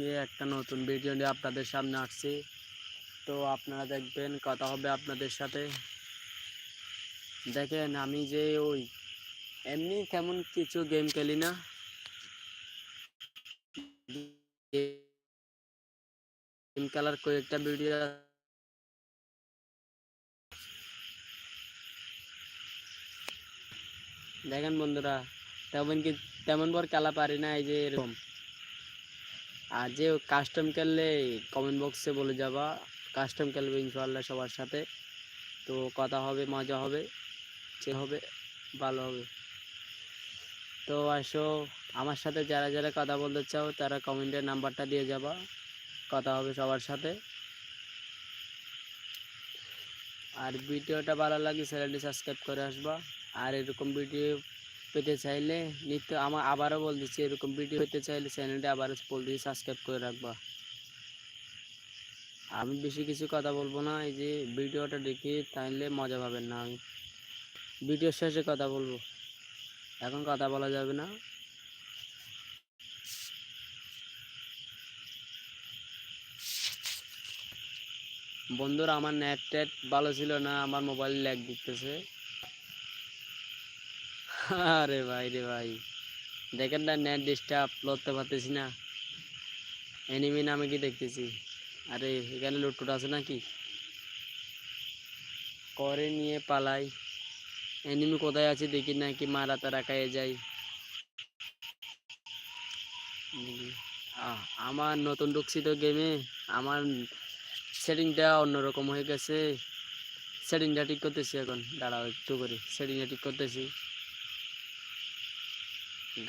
আজকে একটা নতুন ভিডিও নিয়ে আপনাদের সামনে আসছি। তো আপনারা দেখবেন, কথা হবে আপনাদের সাথে। দেখেন, আমি যে ওই এমনি তেমন কিছু গেম খেলি না। গেম খেলার কয়েকটা ভিডিও দেখেন বন্ধুরা, তেমন কি তেমন বড় খেলা পারি না, এই যে এরকম। আর যে কাস্টম খেললে কমেন্ট বক্সে বলে যাবা। কাস্টম খেলবে ইনশাল্লাহ সবার সাথে। তো কথা হবে, মজা হবে সে হবে, ভালো হবে। তো আসো, আমার সাথে যারা যারা কথা বলতে চাও, তারা কমেন্টের নাম্বারটা দিয়ে যাবা। কথা হবে সবার সাথে। আর ভিডিওটা ভালো লাগে চ্যানেলটি সাবস্ক্রাইব করে আসবা। আর এরকম ভিডিও পেতে চাইলে নিত্য আমার আবারও বলতেছি, এরকম ভিডিও পেতে চাইলে চ্যানেলটা আবারও বলতেছি সাবস্ক্রাইব করে রাখবা। আমি বেশি কিছু কথা বলব না, এই যে ভিডিওটা দেখে তাইলে মজা পাবেন না আমি। ভিডিওর শেষে কথা বলব। এখন কথা বলা যাবে না। বন্ধুরা, আমার নেট টেট ভালো ছিল না, আমার মোবাইল ল্যাগ দিতেছে। আরে ভাই রে ভাই। দেখেন না নেট ডিস্টার্ব লড়তে পারতেছি না। এনিমি নামে কি দেখতেছি? আরে, এখানে লুটুট আছে নাকি? করে নিয়ে পালাই। এনিমি কোথায় আছে দেখি নাকি মারা তারা খাইয়ে যাই আমার নতুন ঢুকছি তো গেমে আমার সেটিংটা অন্যরকম হয়ে গেছে। সেটিংটা ঠিক করতেছি এখন। দাঁড়াও একটু করে। সেটিংটা ঠিক করতেছি।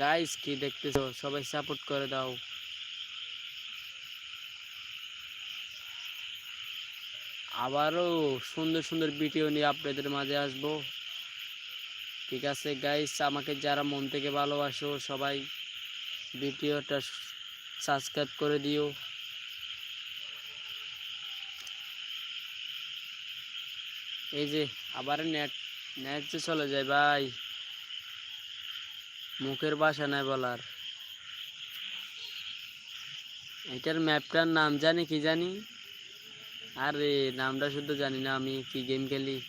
গাইস কি দেখতেছো? সবাই সাপোর্ট করে দাও। আবারও সুন্দর সুন্দর ভিডিও নিয়ে আপনাদের মাঝে আসব। ঠিক আছে গাইস আমাকে যারা মন থেকে ভালোবাসো, সবাই ভিডিওটা সাবস্ক্রাইব করে দিও। এই যে আবার নেট নেট চলে যায়, ভাই। মুখের বাসা নাই বলার। এটার ম্যাপটার নাম জানি কি জানি? আরে, নামটা শুধু জানি না, আমি কি গেম খেলি?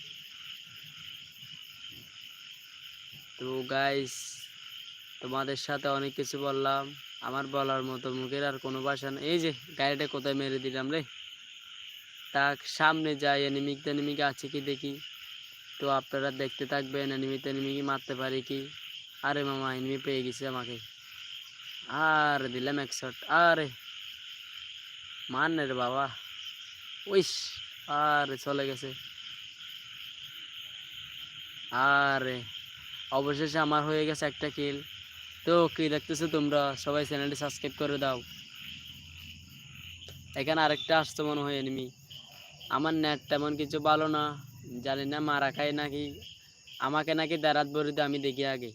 তো গাইস তোমাদের সাথে অনেক কিছু বললাম। আমার বলার মতো মুখের আর কোনো বাসা নেই। এই যে, গাড়িটা কোথায় মেরে দিলাম রে? তা সামনে যাই এনিমিক এনিমিক আছে কি দেখি? তো আপনারা দেখতে থাকবেন এনিমিকে মারতে পারি কি? আরে মামা এনিমি পেয়ে গেছে আমাকে। আর দিলাম এক আরে। মান রে বাবা। উইস, আরে চলে গেছে। আরে, অবশেষে আমার হয়ে গেছে একটা কিল তো কি দেখতেছো তোমরা? সবাই চ্যানেলটি সাবস্ক্রাইব করে দাও। এখানে আরেকটা আসতো মনে হয় এনিমি আমার নেট তেমন কিছু ভালো না। জানি না মারা খায় নাকি। আমাকে নাকি দাঁড়াত বরিতে আমি দেখি আগে।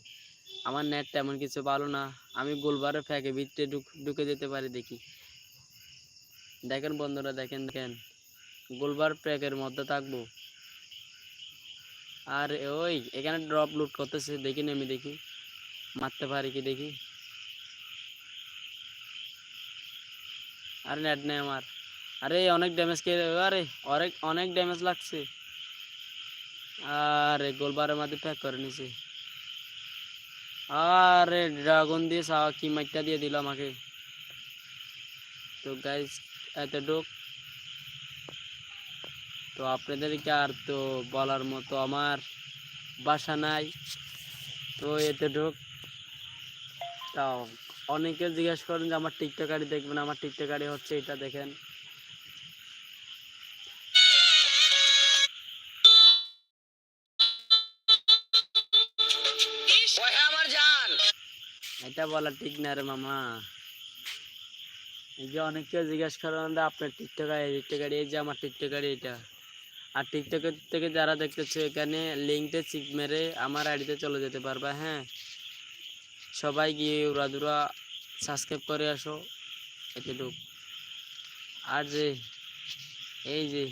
আমার নেট তেমন কিছু ভালো না। আমি গোলবারে ফ্যাকে ভিতরে ঢুক যেতে পারি দেখি। দেখেন বন্ধুরা, দেখেন দেখেন। গোলবার প্যাকের মধ্যে থাকব। আর ওই, এখানে ড্রপ লুট করতেছে। দেখি আমি দেখি। মারতে পারি কি দেখি? আর নেট নেই আমার। আরে, অনেক ড্যামেজ কে আরে, অনেক অনেক ড্যামেজ লাগছে। আরে, গোলবারের মধ্যে প্যাক করে নিছে। আরে ড্রাগন দিয়ে সাওয়া কি দিয়ে দিল আমাকে। তো গাইজ এত ডোক তো আপনাদেরকে আর তো বলার মতো আমার বাসা নাই। তো এতে ঢোক। তাও অনেকে জিজ্ঞেস করেন যে, আমার টিকটকারি দেখবেন? আমার টিকটকারি হচ্ছে এটা দেখেন। এটা বলা ঠিক না রে মামা। এই যে অনেকে জিজ্ঞেস করেন আপনার টিকটকারি টিকটকারি এই যে আমার টিকটকারি এটা। আর টিকটকের থেকে যারা দেখতেছো এখানে লিঙ্কটা চিক মেরে আমার আইডিতে চলে যেতে পারবা হ্যাঁ? সবাই গিয়ে উড়াদুরা সাবস্ক্রাইব করে আসো এতটুক। আর যে এই যে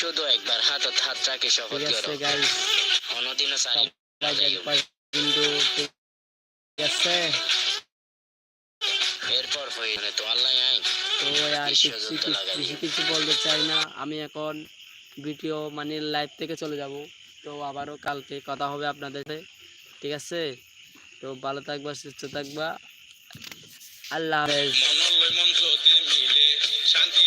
শুধু একবার হাতত হাত রাখি করো। গাইস সারি কিন্তু এরপর তো আল্লাহ আইন। তো আর কিছু কিছু- কিছু বলতে চাই না আমি এখন ভিডিও মানে লাইভ থেকে চলে যাব। তো আবারও কালকে কথা হবে আপনাদের সাথে ঠিক আছে? তো ভালো থাকবা সুস্থ থাকবা। আল্লাহ হাফেজ। শান্তি